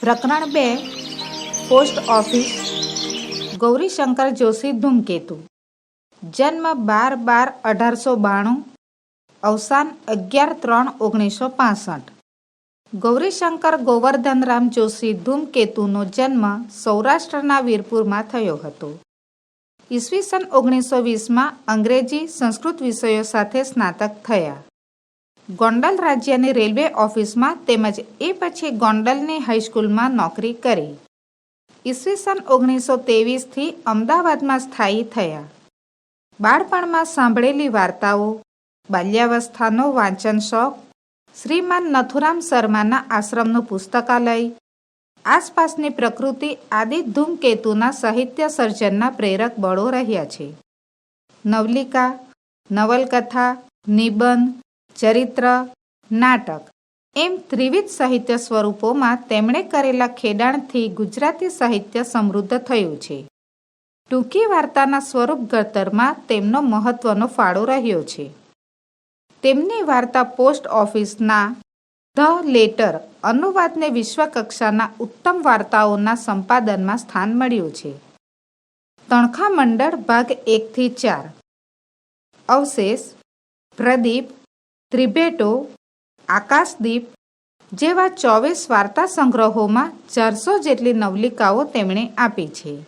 પ્રકરણ બે, post office, Gaurishankar Joshi Dhumketu. જન્મ બાર બાર અઢારસો બાણું, અવસાન અગિયાર ત્રણ ઓગણીસો પાસઠ. ગૌરીશંકર ગોવર્ધનરામ જોશી ધૂમકેતુનો જન્મ સૌરાષ્ટ્રના વીરપુરમાં થયો હતો. ઈસવીસન ઓગણીસો વીસમાં અંગ્રેજી સંસ્કૃત વિષયો સાથે સ્નાતક થયા. ગોંડલ રાજ્યની રેલવે ઓફિસમાં તેમજ એ પછી ગોંડલની હાઈસ્કૂલમાં નોકરી કરી. ઈસવીસન ઓગણીસો ત્રેવીસથી અમદાવાદમાં સ્થાયી થયા. બાળપણમાં સાંભળેલી વાર્તાઓ, બાલ્યાવસ્થાનો વાંચન શોખ, શ્રીમાન નથુરામ શર્માના આશ્રમનું પુસ્તકાલય, આસપાસની પ્રકૃતિ આદિ ધૂમકેતુના સાહિત્ય સર્જનના પ્રેરક બળો રહ્યા છે. નવલિકા, નવલકથા, નિબંધ ચરિત્ર, નાટક એમ ત્રિવિધ સાહિત્ય સ્વરૂપોમાં તેમણે કરેલા ખેડાણથી ગુજરાતી સાહિત્ય સમૃદ્ધ થયું છે. ટૂંકી વાર્તાના સ્વરૂપ ઘડતરમાં તેમનો મહત્વનો ફાળો રહ્યો છે. તેમની વાર્તા પોસ્ટ ઓફિસના ધ લેટર અનુવાદને વિશ્વકક્ષાના ઉત્તમ વાર્તાઓના સંપાદનમાં સ્થાન મળ્યું છે. તણખા મંડળ ભાગ એકથી ચાર અવશેષ, પ્રદીપ ત્રિભેટો આકાશદીપ જેવા ચોવીસ વાર્તા સંગ્રહોમાં ચારસો જેટલી નવલિકાઓ તેમણે આપી છે.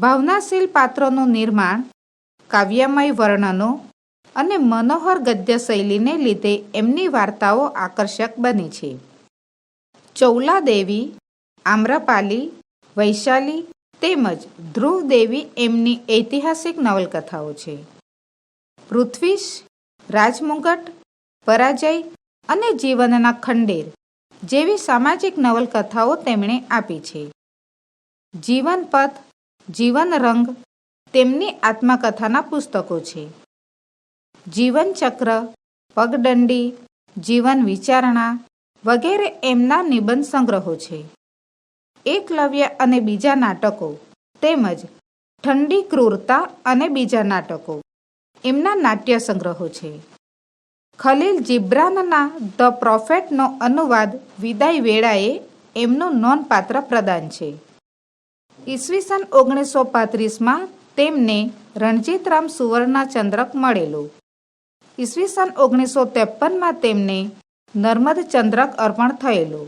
ભાવનાશીલ પાત્રોનું નિર્માણ, કાવ્યમય વર્ણનો અને મનોહર ગદ્ય શૈલીને લીધે એમની વાર્તાઓ આકર્ષક બની છે. ચૌલાદેવી, આમ્રપાલી, વૈશાલી તેમજ ધ્રુવદેવી એમની ઐતિહાસિક નવલકથાઓ છે. પૃથ્વીશ, રાજમુગટ પરાજય અને જીવનના ખંડેર જેવી સામાજિક નવલકથાઓ તેમણે આપી છે. જીવનપથ જીવન રંગ તેમની આત્મકથાના પુસ્તકો છે. જીવનચક્ર પગદંડી, જીવન વિચારણા વગેરે એમના નિબંધ સંગ્રહો છે. એકલવ્ય અને બીજા નાટકો તેમજ ઠંડી ક્રૂરતા અને બીજા નાટકો એમના નાટ્ય સંગ્રહો છે. ખલીલ જિબ્રાનના ધ પ્રોફેટનો અનુવાદ વિદાય વેળાએ એમનું નોંધપાત્ર પ્રદાન છે. ઈસવીસન ઓગણીસો પાંત્રીસમાં તેમને રણજીતરામ સુવર્ણા ચંદ્રક મળેલું. ઈસવીસન ઓગણીસો ત્રેપનમાં તેમને નર્મદ ચંદ્રક અર્પણ થયેલું.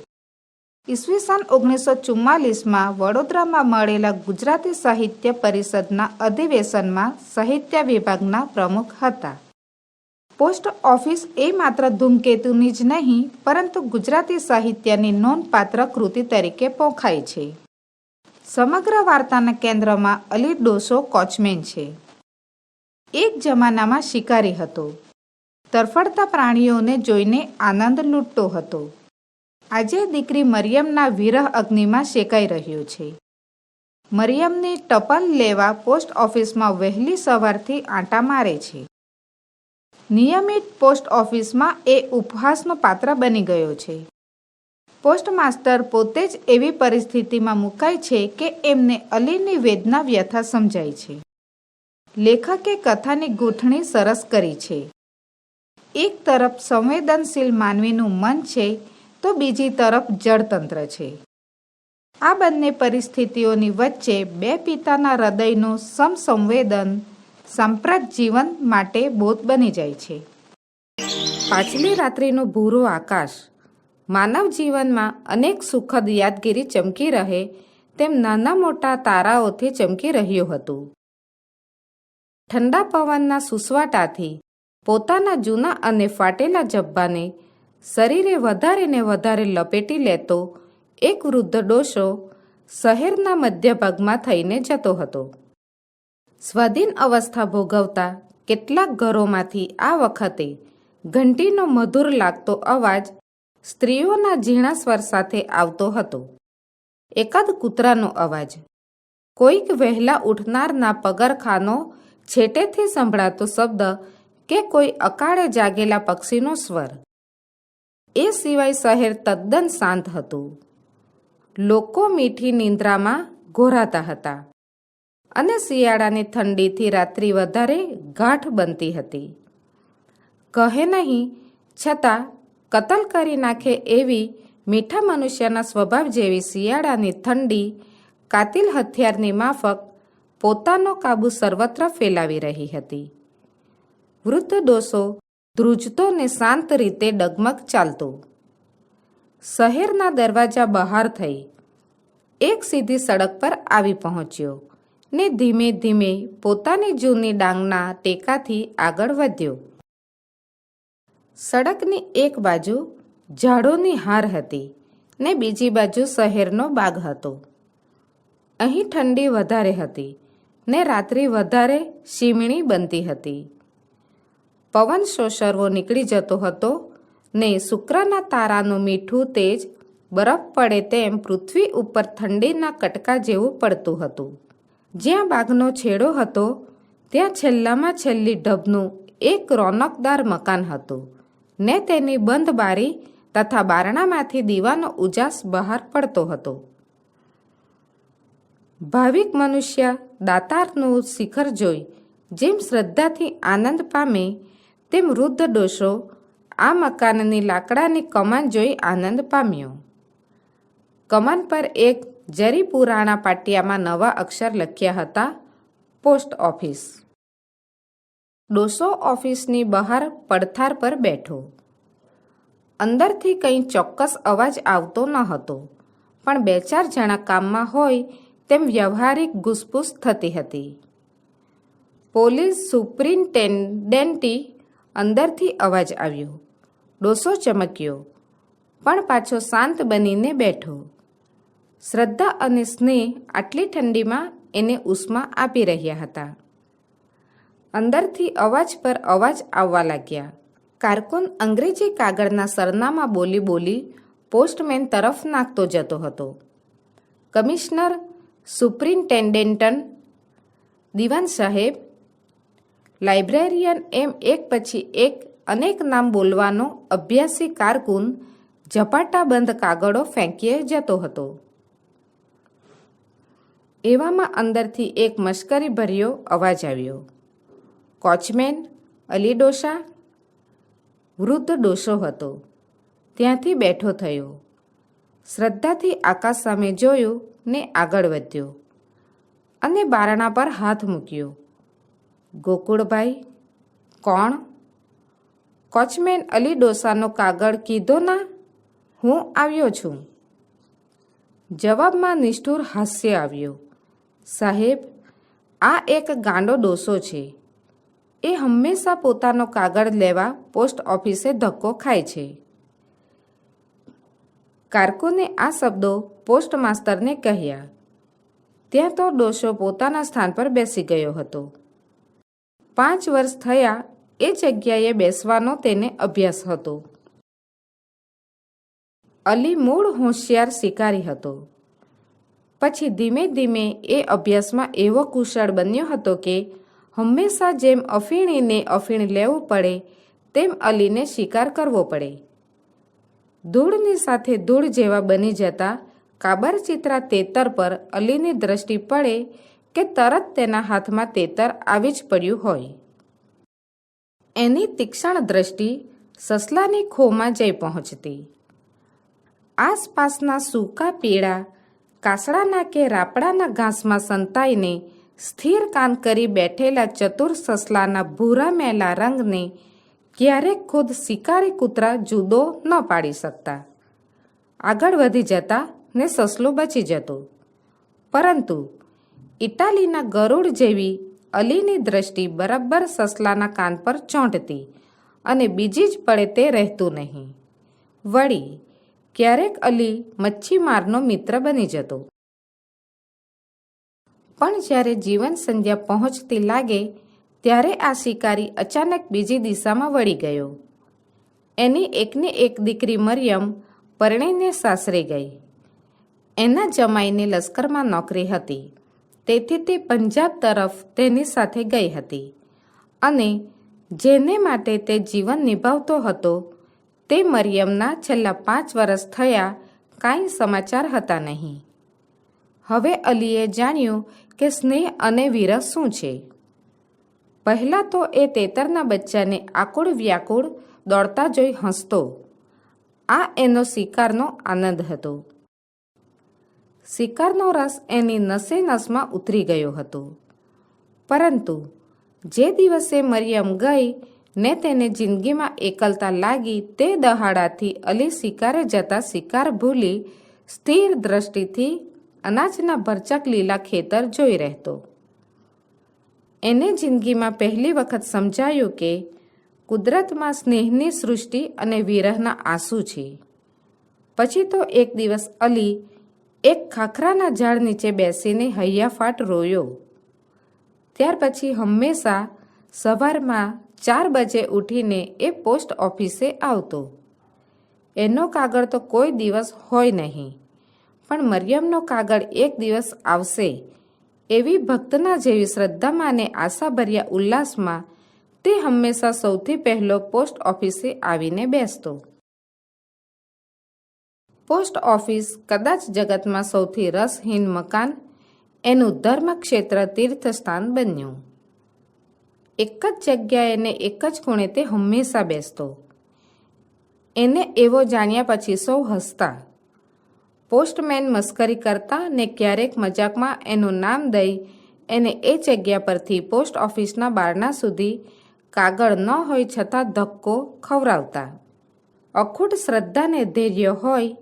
ઈસવીસન ઓગણીસો ચુમ્માલીસમાં વડોદરામાં મળેલા ગુજરાતી સાહિત્ય પરિષદના અધિવેશનમાં સાહિત્ય વિભાગના પ્રમુખ હતા. પોસ્ટ ઓફિસ એ માત્ર ધૂમકેતુની જ નહીં, પરંતુ ગુજરાતી સાહિત્યની નોંધપાત્ર કૃતિ તરીકે પોખાય છે. સમગ્ર વાર્તાના કેન્દ્રમાં અલી ડોસો કોચમેન છે. એક જમાનામાં શિકારી હતો. તરફડતા પ્રાણીઓને જોઈને આનંદ લૂંટતો હતો. આજે દીકરી મરિયમના વિરહ અગ્નિમાં શેકાઈ રહ્યો છે. મરિયમની ટપલ લેવા પોસ્ટ ઓફિસમાં વહેલી સવારથી આંટા મારે છે. નિયમિત પોસ્ટ ઓફિસમાં એ ઉપહાસનો પાત્ર બની ગયો છે. પોસ્ટમાસ્ટર પોતે જ એવી પરિસ્થિતિમાં મુકાય છે કે એમને અલીની વેદના વ્યથા સમજાય છે. લેખકે કથાની ગૂંથણી સરસ કરી છે. એક તરફ સંવેદનશીલ માનવીનું મન છે, તો બીજી તરફ જળતંત્ર છે. આ બંને પરિસ્થિતિઓની વચ્ચે બે પિતાના હૃદયનું સમસંવેદન સાંપ્રત જીવન માટે બોધ બની જાય છે. પાછલી રાત્રિનો ભૂરો આકાશ, માનવ જીવનમાં અનેક સુખદ યાદગીરી ચમકી રહે તેમ નાના મોટા તારાઓથી ચમકી રહ્યું હતું. ઠંડા પવનના સુસવાટાથી પોતાના જૂના અને ફાટેલા જબ્બાને શરીરે વધારે ને વધારે લપેટી લેતો એક વૃદ્ધ ડોશો શહેરના મધ્યભાગમાં થઈને જતો હતો. સ્વાધીન અવસ્થા ભોગવતા કેટલાક ઘરોમાંથી આ વખતે ઘંટીનો મધુર લાગતો અવાજ સ્ત્રીઓના ઝીણા સ્વર સાથે આવતો હતો. એકાદ કૂતરાનો અવાજ, કોઈક વહેલા ઉઠનારના પગરખાનો છેટેથી સંભળાતો શબ્દ કે કોઈ અકાળે જાગેલા પક્ષીનો સ્વર. એ સિવાય શહેર તદ્દન શાંત હતું. લોકો મીઠી નિંદ્રામાં ઘોરાતા હતા. અને શિયાળાની ઠંડીથી રાત્રિ વધારે ગાંઠ બનતી હતી. કહે નહીં, છતાં કતલ કરી નાખે એવી મીઠા મનુષ્યના સ્વભાવ જેવી શિયાળાની ઠંડી કાતિલ હથિયારની માફક પોતાનો કાબુ સર્વત્ર ફેલાવી રહી હતી. વૃદ્ધ ડોસો ધ્રુજતો ને શાંત રીતે ડગમગ ચાલતો. શહેરના દરવાજા બહાર થઈ એક સીધી સડક પર આવી પહોંચ્યો. ને ધીમે ધીમે પોતાની જૂની ડાંગના ટેકાથી આગળ વધ્યો. સડકની એક બાજુ ઝાડોની હાર હતી ને બીજી બાજુ શહેરનો બાગ હતો. અહીં ઠંડી વધારે હતી ને રાત્રિ વધારે શીમણી બનતી હતી. પવન શોષરવો નીકળી જતો હતો ને શુક્રના તારાનું મીઠું તેજ બરફ પડે તેમ પૃથ્વી ઉપર ઠંડીના કટકા જેવું પડતું હતું. જ્યાં બાગનો છેડો હતો, ત્યાં છેલ્લામાં છેલ્લી ઢબનું એક રોનકદાર મકાન હતું. ને તેની બંધ બારી તથા બારણામાંથી દીવાનો ઉજાસ બહાર પડતો હતો. ભાવિક મનુષ્ય દાતારનું શિખર જોઈ જેમ શ્રદ્ધાથી આનંદ પામે, તેમ વૃદ્ધ ડોશો આ મકાનની લાકડાની કમાન જોઈ આનંદ પામ્યો. કમાન પર એક જરી પુરાણા પાટિયામાં નવા અક્ષર લખ્યા હતા, પોસ્ટ ઓફિસ. ડોસો ઓફિસની બહાર પડથાર પર બેઠો. અંદરથી કંઈ ચોક્કસ અવાજ આવતો ન હતો, પણ બે ચાર જણા કામમાં હોય તેમ વ્યવહારિક ઘૂસપૂસ થતી હતી. પોલીસ સુપ્રિન્ટેન્ડન્ટી અંદરથી અવાજ આવ્યો. ડોસો ચમક્યો, પણ પાછો શાંત બનીને બેઠો. શ્રદ્ધા અને સ્નેહ આટલી ઠંડીમાં એને ઉષ્મા આપી રહ્યા હતા. અંદરથી અવાજ પર અવાજ આવવા લાગ્યા. કારકુન અંગ્રેજી કાગળના સરનામા બોલી બોલી પોસ્ટમેન તરફ નાખતો જતો હતો. કમિશનર, સુપ્રિન્ટેન્ડેન્ટન, દિવાન સાહેબ, લાઇબ્રેરિયન એમ એક પછી એક અનેક નામ બોલવાનો અભ્યાસી કારકુન ઝપાટાબંધ કાગળો ફેંકીએ જતો હતો. એવામાં અંદરથી એક મશ્કરી ભર્યો અવાજ આવ્યો. કોચમેન, અલી ડોસા વૃદ્ધ ડોસો હતો. ત્યાંથી બેઠો થયો. શ્રદ્ધાથી આકાશ સામે જોયું ને આગળ વધ્યો અને બારણા પર હાથ મૂક્યો. ગોકુળભાઈ, કોણ? કોચમેન, અલી ડોસાનો કાગળ કીધો ના? હું આવ્યો છું. જવાબમાં નિષ્ઠુર હાસ્ય આવ્યો. સાહેબ, આ એક ગાંડો ડોસો છે. એ હંમેશા પોતાનો કાગળ લેવા પોસ્ટ ઓફિસે ધક્કો ખાય છે. કારકુને આ શબ્દો પોસ્ટ માસ્તરને કહ્યા. ત્યાં તો ડોસો પોતાના સ્થાન પર બેસી ગયો હતો. પાંચ વર્ષ થયા એ જગ્યાએ બેસવાનો તેને અભ્યાસ હતો. અલી મૂળ હોશિયાર શિકારી હતો. પછી ધીમે ધીમે એ અભ્યાસમાં એવો કુશળ બન્યો હતો કે હંમેશા જેમ અફીણીને અફીણ લેવું પડે, તેમ અલીને શિકાર કરવો પડે. ધૂળની સાથે ધૂળ જેવા બની જતા કાબરચિત્રા તેતર પર અલીની દ્રષ્ટિ પડે કે તરત તેના હાથમાં તેતર આવી જ પડ્યું હોય. એની તીક્ષણ દ્રષ્ટિ સસલાની ખોમાં જઈ પહોંચતી. આસપાસના સૂકા પીળા કાસડાના કે રાપડાના ઘાસમાં સંતાઈને સ્થિર કાન કરી બેઠેલા ચતુર સસલાના ભૂરા મેલા રંગને ક્યારેક ખુદ શિકારી કૂતરા જુદો ન પાડી શકતા. આગળ વધી જતા ને સસલું બચી જતું. પરંતુ ઇટાલીના ગરુડ જેવી અલીની દ્રષ્ટિ બરાબર સસલાના કાન પર ચોંટતી અને બીજી જ પડે તે રહેતું નહીં. વળી ક્યારેક અલી મચ્છીમારનો મિત્ર બની જતો. પણ જ્યારે જીવન સંધ્યા પહોંચતી લાગે, ત્યારે આ શિકારી અચાનક બીજી દિશામાં વળી ગયો. એની એકને એક દીકરી મરિયમ પરણીને સાસરે ગઈ. એના જમાઈને લશ્કરમાં નોકરી હતી. તેથી તે પંજાબ તરફ તેની સાથે ગઈ હતી અને જેને માટે તે જીવન નિભાવતો હતો તે મરિયમના છેલ્લા પાંચ વર્ષ થયા કાંઈ સમાચાર હતા નહીં. હવે અલીએ જાણ્યું કે સ્નેહ અને વિરહ શું છે. પહેલાં તો એ તેતરના બચ્ચાને આકુળ વ્યાકુળ દોડતા જોઈ હસતો. આ એનો શિકારનો આનંદ હતો. શિકારનો રસ એની નસે નસમાં ઉતરી ગયો હતો. પરંતુ જે દિવસે મરિયમ ગઈ ને તેને જિંદગીમાં એકલતા લાગી તે દહાડાથી અલી શિકારે જતા શિકાર ભૂલી સ્થિર દ્રષ્ટિથી અનાજના ભરચક લીલા ખેતર જોઈ રહેતો. એને જિંદગીમાં પહેલી વખત સમજાયું કે કુદરતમાં સ્નેહની સૃષ્ટિ અને વિરહના આંસુ છે. પછી તો એક દિવસ અલી એક ખાખરાના ઝાડ નીચે બેસીને હૈયાફાટ રોયો. ત્યાર પછી હંમેશા સવારમાં ચાર બજે ઉઠીને એ પોસ્ટ ઓફિસે આવતો. એનો કાગળ તો કોઈ દિવસ હોય નહીં, પણ મરિયમનો કાગળ એક દિવસ આવશે, એવી ભક્તના જેવી શ્રદ્ધામાં અને આશાભર્યા ઉલ્લાસમાં તે હંમેશા સૌથી પહેલો પોસ્ટ ઓફિસે આવીને બેસતો. પોસ્ટ ઓફિસ કદાચ જગતમાં સૌથી રસહીન મકાન એનું ધર્મક્ષેત્ર તીર્થસ્થાન બન્યું. એક જ જગ્યાએ ને એક જ ખૂણે તે હંમેશા બેસતો. એને એવો જાણ્યા પછી સૌ હસતા. પોસ્ટમેન મસ્કરી કરતા ને ક્યારેક મજાકમાં એનું નામ દઈ એને એ જગ્યા પરથી પોસ્ટ ઓફિસના બારણા સુધી કાગળ ન હોય છતાં ધક્કો ખવડાવતા. અખૂટ શ્રદ્ધાને ધૈર્ય હોય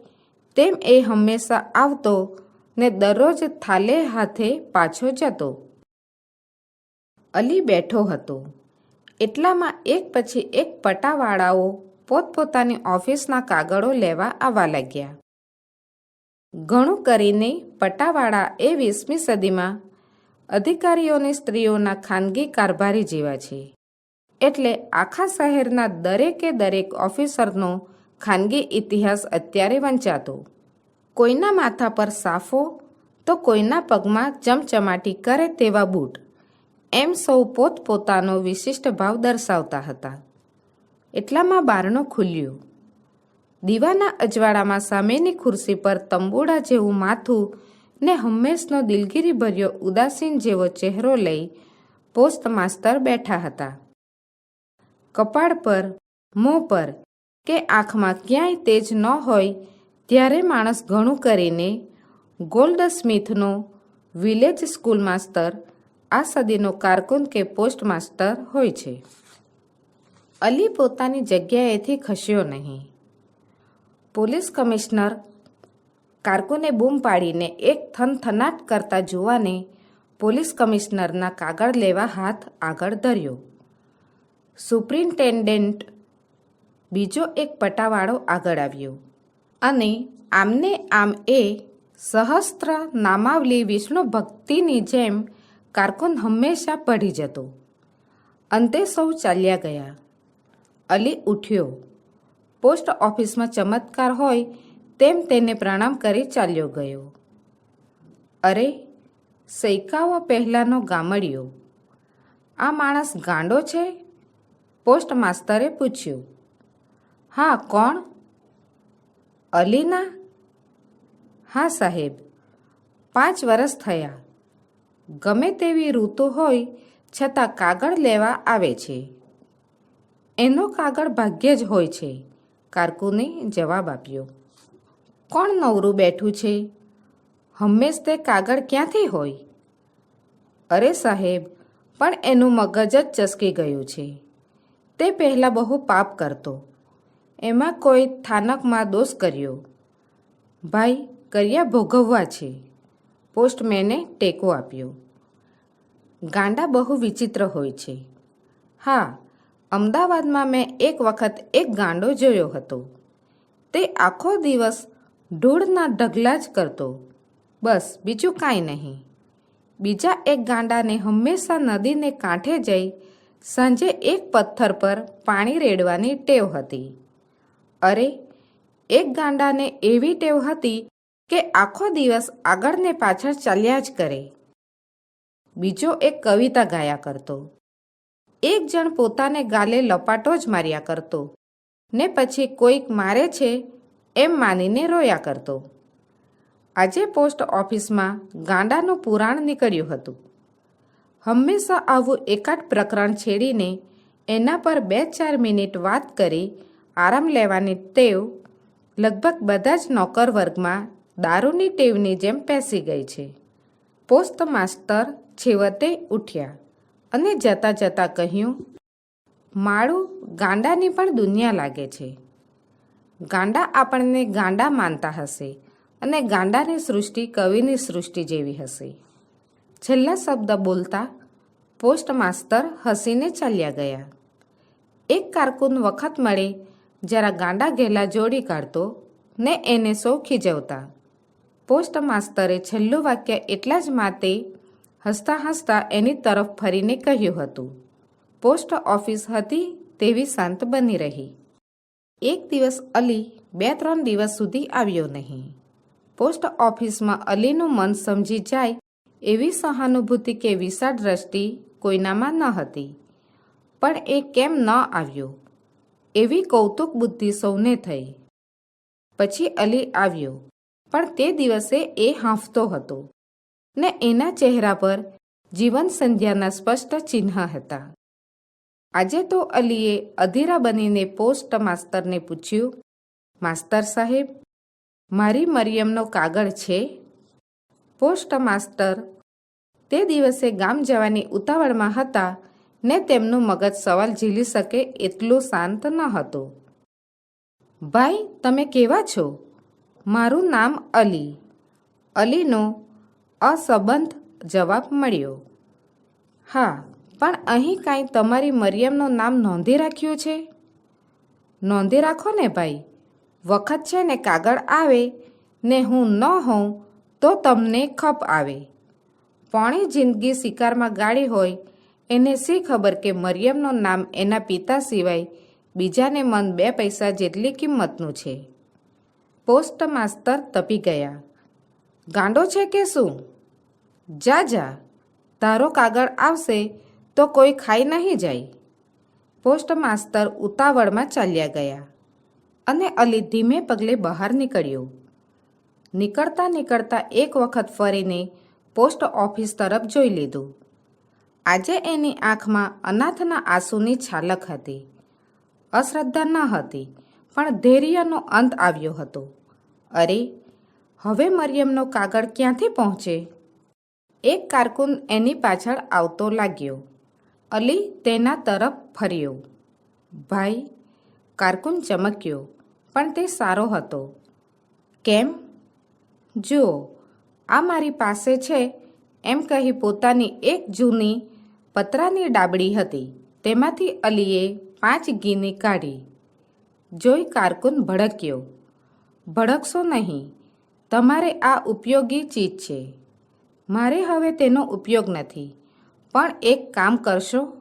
તેમ એ હંમેશા આવતો ને દરરોજ થાલે હાથે પાછો જતો. અલી બેઠો હતો. એટલામાં એક પછી એક પટાવાળાઓ પોતપોતાની ઓફિસના કાગળો લેવા આવવા લાગ્યા. ઘણું કરીને પટાવાળા એ વીસમી સદીમાં અધિકારીઓની સ્ત્રીઓના ખાનગી કારભારી જેવા છે. એટલે આખા શહેરના દરેકે દરેક ઓફિસરનો ખાનગી ઇતિહાસ અત્યારે વંચાતો. કોઈના માથા પર સાફો તો કોઈના પગમાં ચમચમાટી કરે તેવા બૂટ. એમ સૌ પોતપોતાનો વિશિષ્ટ ભાવ દર્શાવતા હતા. એટલામાં બારણું ખુલ્યું. દીવાના અજવાળામાં સામેની ખુરશી પર તંબુડા જેવું માથું ને હંમેશનો દિલગીરી ભર્યો ઉદાસીન જેવો ચહેરો લઈ પોસ્ટ માસ્તર બેઠા હતા. કપાળ પર, મોં પર કે આંખમાં ક્યાંય તેજ ન હોય ત્યારે માણસ ઘણું કરીને ગોલ્ડ સ્મિથનો વિલેજ સ્કૂલ માસ્તર આ સદીનો કારકુન કે પોસ્ટ માસ્ટર હોય છે. અલી પોતાની જગ્યાએથી ખસ્યો નહીં. પોલીસ કમિશનર કારકુને બૂમ પાડીને એક થનથનાટ કરતા જોવાને પોલીસ કમિશનરના કાગળ લેવા હાથ આગળ ધર્યો. સુપ્રિન્ટેન્ડન્ટ બીજો એક પટાવાળો આગળ આવ્યો અને આમને આમ એ સહસ્ત્ર નામાવલી વિષ્ણુ ભક્તિની જેમ કારકુન હંમેશા પડી જતો. અંતે સૌ ચાલ્યા ગયા. અલી ઉઠ્યો. પોસ્ટ ઓફિસમાં ચમત્કાર હોય તેમ તેને પ્રણામ કરી ચાલ્યો ગયો. અરે, સૈકાઓ પહેલાંનો ગામડિયો. આ માણસ ગાંડો છે? પોસ્ટ માસ્તરે પૂછ્યું. હા, કોણ? અલીના? હા સાહેબ. પાંચ વર્ષ થયા. ગમે તેવી ઋતુ હોય, છતાં કાગળ લેવા આવે છે. એનો કાગળ ભાગ્યે જ હોય છે, કારકુને જવાબ આપ્યો. કોણ નવરું બેઠું છે? હંમેશ તે કાગળ ક્યાંથી હોય? અરે સાહેબ, પણ એનું મગજ જ ચસકી ગયું છે. તે પહેલાં બહુ પાપ કરતો. એમાં કોઈ થાનકમાં દોષ કર્યો. ભાઈ, કર્યા ભોગવવા છે. પોસ્ટમેને ટેકો આપ્યો. ગાંડા બહુ વિચિત્ર હોય છે. હા, અમદાવાદમાં મેં એક વખત એક ગાંડો જોયો હતો. તે આખો દિવસ ઢોળના ઢગલા જ કરતો. બસ, બીજું કાંઈ નહીં. બીજા એક ગાંડાને હંમેશા નદીને કાંઠે જઈ સાંજે એક પથ્થર પર પાણી રેડવાની ટેવ હતી. અરે, એક ગાંડાને એવી ટેવ હતી કે આખો દિવસ આગળ ને પાછળ ચાલ્યા જ કરે. બીજો એક કવિતા ગાયા કરતો. એક જણ પોતાને ગાલે લપાટો જ માર્યા કરતો. ને પછી કોઈક મારે છે એમ માનીને રોયા કરતો. આજે પોસ્ટ ઓફિસમાં ગાંડાનું પુરાણ નીકળ્યું હતું. હંમેશા આવું એકાદ પ્રકરણ છેડીને એના પર બે ચાર મિનિટ વાત કરી, આરામ લેવાની ટેવ, લગભગ બધા જ નોકર વર્ગમાં દારૂની ટેવની જેમ પેસી ગઈ છે. પોસ્ટ માસ્તર છેવટે ઉઠ્યા અને જતાં જતાં કહ્યું, માળું ગાંડાની પણ દુનિયા લાગે છે. ગાંડા આપણને ગાંડા માનતા હશે અને ગાંડાની સૃષ્ટિ કવિની સૃષ્ટિ જેવી હશે. છેલ્લા શબ્દ બોલતા પોસ્ટ માસ્તર હસીને ચાલ્યા ગયા. એક કારકુન વખત મળે, જરા ગાંડા ઘેલા જોડી કાઢતો ને એને સૌ ખીજવતા પોસ્ટ માસ્તરે છેલ્લું વાક્ય એટલા જ માટે હસતા હસતા એની તરફ ફરીને કહ્યું હતું. પોસ્ટ ઓફિસ હતી તેવી શાંત બની રહી. એક દિવસ અલી બે ત્રણ દિવસ સુધી આવ્યો નહીં. પોસ્ટ ઓફિસમાં અલીનું મન સમજી જાય એવી સહાનુભૂતિ કે વિશાળ દ્રષ્ટિ કોઈનામાં ન હતી. પણ એ કેમ ન આવ્યો? એવી કૌતુક બુદ્ધિ સૌને થઈ. પછી અલી આવ્યો. પણ તે દિવસે એ હાંફતો હતો ને એના ચહેરા પર જીવન સંધ્યાના સ્પષ્ટ ચિહ્ન હતા. આજે તો અલીએ અધીરા બનીને પોસ્ટ માસ્તરને પૂછ્યું, માસ્તર સાહેબ, મારી મરિયમનો કાગળ છે? પોસ્ટ માસ્ટર તે દિવસે ગામ જવાની ઉતાવળમાં હતા ને તેમનું મગજ સવાલ ઝીલી શકે એટલું શાંત ન હતું. ભાઈ, તમે કેવા છો? મારું નામ અલી. અલીનો અસંબંધ જવાબ મળ્યો. હા, પણ અહીં કાંઈ તમારી મરિયમનું નામ નોંધી રાખ્યું છે? નોંધી રાખો ને ભાઈ. વખત છે ને કાગળ આવે, ને હું ન હોઉં તો તમને ખપ આવે. પોણી જિંદગી શિકારમાં ગાળી હોય, એને શી ખબર કે મરિયમનું નામ એના પિતા સિવાય બીજાને મન બે પૈસા જેટલી કિંમતનું છે? પોસ્ટ માસ્તર તપી ગયા. ગાંડો છે કે શું? જા જા. તારો કાગળ આવશે તો કોઈ ખાઈ નહીં જાય. પોસ્ટ માસ્તર ઉતાવળમાં ચાલ્યા ગયા અને અલી ધીમે પગલે બહાર નીકળ્યો. નીકળતા નીકળતા એક વખત ફરીને પોસ્ટ ઓફિસ તરફ જોઈ લીધું. આજે એની આંખમાં અનાથના આંસુની છાલક હતી. અશ્રદ્ધા ન હતી. પણ ધૈર્યનો અંત આવ્યો હતો. અરે, હવે મરિયમનો કાગળ ક્યાંથી પહોંચે? એક કારકુન એની પાછળ આવતો લાગ્યો. અલી તેના તરફ ફર્યો. ભાઈ, કારકુન ચમક્યો, પણ તે સારો હતો. કેમ? જુઓ, આ મારી પાસે છે. એમ કહી પોતાની એક જૂની પતરાની ડાબડી હતી. તેમાંથી અલીએ પાંચ ગીની કાઢી. જોઈ કારકુન ભડક્યો. ભડકશો નહીં. તમારે આ ઉપયોગી ચીજ છે. મારે હવે તેનો ઉપયોગ નથી. પણ એક કામ કરશો.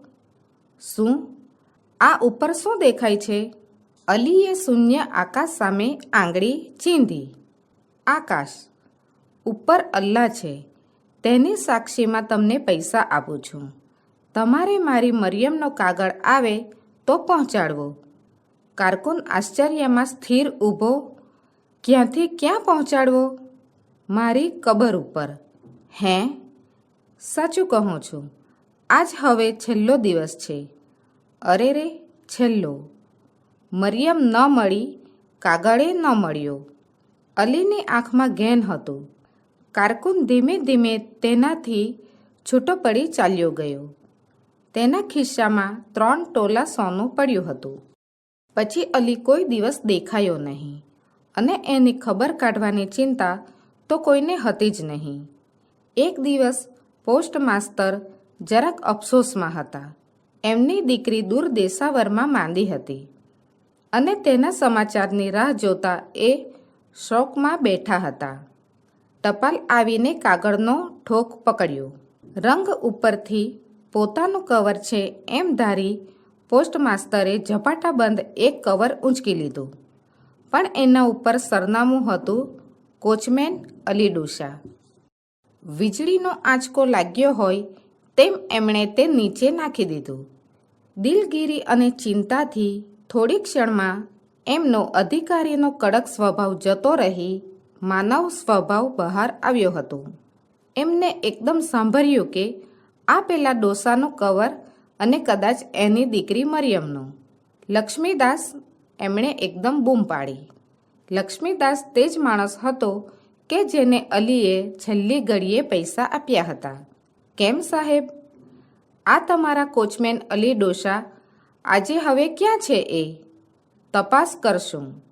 શું? આ ઉપર શું દેખાય છે? અલીએ શૂન્ય આકાશ સામે આંગળી ચીંધી. આકાશ. ઉપર અલ્લાહ છે. તેની સાક્ષીમાં તમને પૈસા આપું છું. તમારે મારી મરિયમનો કાગળ આવે તો પહોંચાડવો. કારકુન આશ્ચર્યમાં સ્થિર ઊભો. ક્યાંથી ક્યાં પહોંચાડવો? મારી કબર ઉપર. હે? સાચું કહું છું. આજ હવે છેલ્લો દિવસ છે. અરે રે, છેલ્લો. મરિયમ ન મળી, કાગળે ન મળ્યો. અલીની આંખમાં ઘેન હતું. કારકુન ધીમે ધીમે તેનાથી છૂટો પડી ચાલ્યો ગયો. તેના ખિસ્સામાં ત્રણ ટોલા સોનું પડ્યું હતું. પછી અલી કોઈ દિવસ દેખાયો નહીં. અને એની ખબર કાઢવાની ચિંતા તો કોઈને હતી જ નહીં. એક દિવસ પોસ્ટ માસ્તર જરાક અફસોસમાં હતા. એમની દીકરી દૂર દેશાવરમાં માંદી હતી. અને તેના સમાચારની રાહ જોતા એ શોકમાં બેઠા હતા. ટપાલ આવીને કાગળનો ઠોક પકડ્યો. રંગ ઉપરથી પોતાનું કવર છે એમ ધારી પોસ્ટ માસ્તરે ઝપાટાબંધ એક કવર ઊંચકી લીધું. પણ એના ઉપર સરનામું હતું, કોચમેન અલી ડુસા. વીજળીનો આંચકો લાગ્યો હોય તેમ એમણે તે નીચે નાખી દીધું. દિલગીરી અને ચિંતાથી થોડી ક્ષણમાં એમનો અધિકારીનો કડક સ્વભાવ જતો રહી માનવ સ્વભાવ બહાર આવ્યો હતો. એમને એકદમ સાંભળ્યું કે આ પેલા ડોસાનું કવર અને કદાચ એની દીકરી મરિયમનું. લક્ષ્મીદાસ એમણે એકદમ બૂમ પાડી. લક્ષ્મીદાસ તે જ માણસ હતો કે જેને અલીએ છેલ્લી ઘડીએ પૈસા આપ્યા હતા. કેમ સાહેબ? આ તમારા કોચમેન અલી ડોશા આજે હવે ક્યાં છે એ? તપાસ કરશું.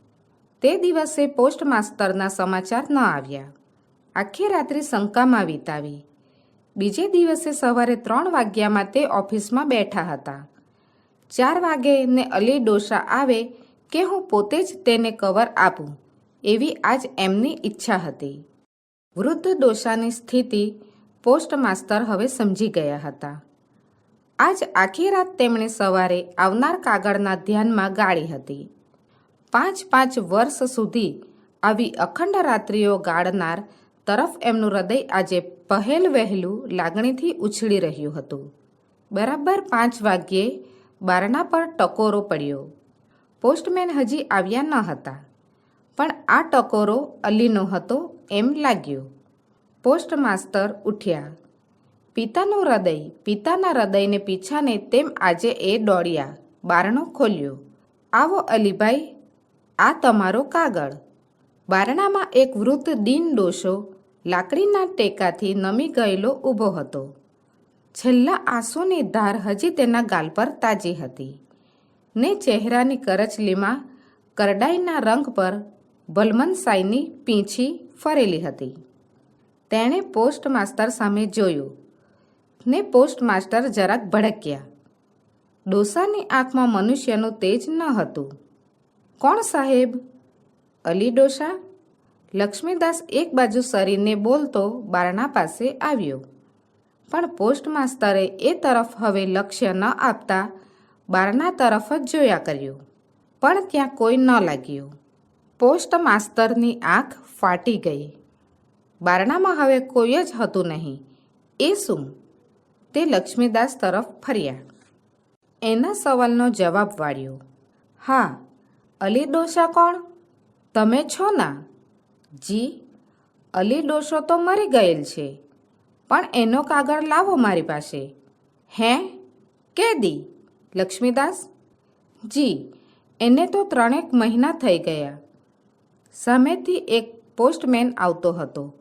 તે દિવસે પોસ્ટ માસ્તરના સમાચાર ન આવ્યા. આખી રાત્રિ શંકામાં વિતાવી. બીજે દિવસે સવારે ત્રણ વાગ્યામાં તે ઓફિસમાં બેઠા હતા. ચાર વાગે ને અલી ડોસા આવે કે હું પોતે જ તેને કવર આપું, એવી આજ એમની ઈચ્છા હતી. વૃદ્ધ ડોસાની સ્થિતિ પોસ્ટ માસ્તર હવે સમજી ગયા હતા. આજ આખી રાત તેમણે સવારે આવનાર કાગળના ધ્યાનમાં ગાળી હતી. પાંચ પાંચ વર્ષ સુધી આવી અખંડ રાત્રિઓ ગાળનાર તરફ એમનું હૃદય આજે પહેલ વહેલું લાગણીથી ઉછળી રહ્યું હતું. બરાબર પાંચ વાગ્યે બારણા પર ટકોરો પડ્યો. પોસ્ટમેન હજી આવ્યા ન હતા, પણ આ ટકોરો અલીનો હતો એમ લાગ્યું. પોસ્ટ માસ્તર ઉઠ્યા. પિતાનું હૃદય, પિતાના હૃદયને પીછાને તેમ આજે એ દોડ્યા. બારણો ખોલ્યો. આવો અલીભાઈ, આ તમારો કાગળ. બારણામાં એક વૃદ્ધ દીન ડોશો લાકડીના ટેકાથી નમી ગયેલો ઊભો હતો. છેલ્લા આંસુની ધાર હજી તેના ગાલ પર તાજી હતી. ને ચહેરાની કરચલીમાં કરડાઈના રંગ પર ભલમનસાઈની પીંછી ફરેલી હતી. તેણે પોસ્ટ માસ્ટર સામે જોયું. ને પોસ્ટ માસ્ટર જરાક ભડક્યા. ડોસાની આંખમાં મનુષ્યનું તેજ ન હતું. કોણ સાહેબ? અલી ડોસા. લક્ષ્મીદાસ એક બાજુ શરીરને બોલતો બારણા પાસે આવ્યો. પણ પોસ્ટ માસ્તરે એ તરફ હવે લક્ષ્ય ન આપતા બારણા તરફ જ જોયા કર્યું. પણ ત્યાં કોઈ ન લાગ્યું. પોસ્ટ માસ્તરની આંખ ફાટી ગઈ. બારણામાં હવે કોઈ જ હતું નહીં. એ શું? તે લક્ષ્મીદાસ તરફ ફર્યા. એના સવાલનો જવાબ વાળ્યો. હા, અલી ડોસા કોણ? તમે છો ના? જી, અલી ડોસો તો મરી ગયેલ છે, પણ એનો કાગળ લાવો મારી પાસે. હે? કેદી? લક્ષ્મીદાસ? જી, એને તો ત્રણેક મહિના થઈ ગયા. સામેથી એક પોસ્ટમેન આવતો હતો.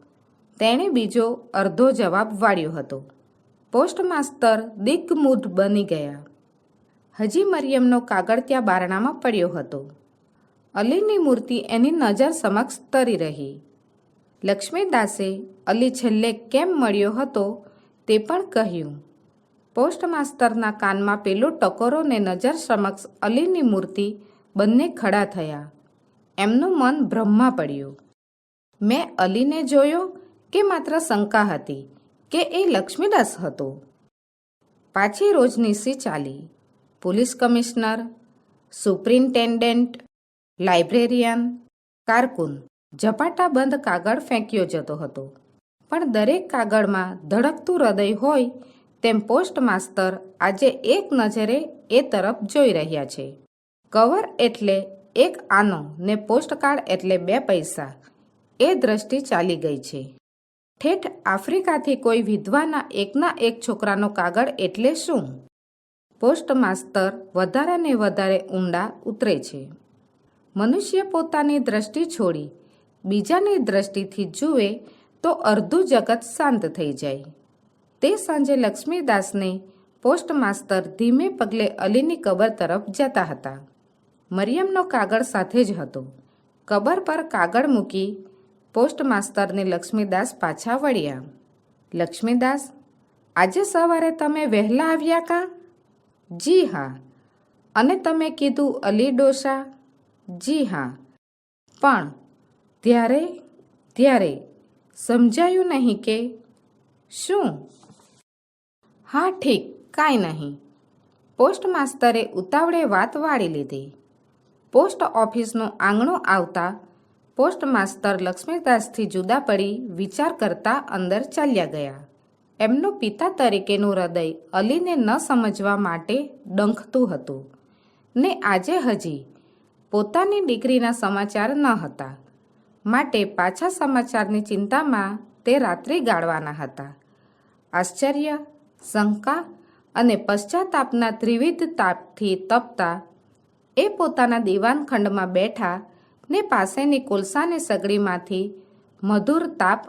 તેણે બીજો અર્ધો જવાબ વાળ્યો હતો. પોસ્ટમાસ્તર દિગ્મૂઢ બની ગયા. હજી મરિયમનો કાગળ ત્યાં બારણામાં પડ્યો હતો. અલીની મૂર્તિ એની નજર સમક્ષ તરી રહી. લક્ષ્મીદાસે અલી છેલ્લે કેમ મળ્યો હતો તે પણ કહ્યું. પોસ્ટ માસ્તરના કાનમાં પેલો ટકોરો નજર સમક્ષ અલીની મૂર્તિ બંને ખડા થયા. એમનું મન બ્રહ્મા પડ્યું. મેં અલીને જોયો કે માત્ર શંકા હતી કે એ લક્ષ્મીદાસ હતો. પાછી રોજનીસી ચાલી. પોલીસ કમિશનર, સુપ્રિન્ટેન્ડન્ટ લાઇબ્રેરિયન, કારકુન ઝપાટાબંધ કાગળ ફેંક્યો જતો હતો. પણ દરેક કાગળમાં ધડકતું હૃદય હોય તેમ પોસ્ટ માસ્તર આજે એક નજરે એ તરફ જોઈ રહ્યા છે. કવર એટલે એક આનો ને પોસ્ટકાર્ડ એટલે બે પૈસા. એ દ્રષ્ટિ ચાલી ગઈ છે. ઠેઠ આફ્રિકાથી કોઈ વિધવાના એકના એક છોકરાનો કાગળ એટલે શું? પોસ્ટ માસ્તર વધારે ને વધારે ઊંડા ઉતરે છે. મનુષ્ય પોતાની દ્રષ્ટિ છોડી, બીજાની દ્રષ્ટિથી જુએ તો અર્ધું જગત શાંત થઈ જાય. તે સાંજે લક્ષ્મીદાસને પોસ્ટ માસ્તર ધીમે પગલે અલીની કબર તરફ જતા હતા. મરિયમનો કાગળ સાથે જ હતો. કબર પર કાગળ મૂકી પોસ્ટ માસ્તરને લક્ષ્મીદાસ પાછા વળ્યા. લક્ષ્મીદાસ, આજે સવારે તમે વહેલા આવ્યા કા? જી હા. અને તમે કીધું અલી ડોસા જી હા. પણ ત્યારે ત્યારે સમજાયું નહીં કે શું? હા, ઠીક, કાંઈ નહીં. પોસ્ટ માસ્તરે ઉતાવળે વાત વાળી લીધી. પોસ્ટ ઓફિસનું આંગણું આવતા પોસ્ટ માસ્તર લક્ષ્મીદાસથી જુદા પડી વિચાર કરતા અંદર ચાલ્યા ગયા. એમનું પિતા તરીકેનું હૃદય અલીને ન સમજવા માટે ડંખતું હતું. ને આજે હજી પોતાની દીકરીના સમાચાર ન હતા. માટે પાછા સમાચારની ચિંતામાં તે રાત્રિ ગાળવાના હતા. આશ્ચર્ય, શંકા અને પશ્ચાતાપના ત્રિવિધ તાપથી તપતા એ પોતાના દીવાનખંડમાં બેઠા ને પાસેની કોલસાની સગડીમાંથી મધુર તાપ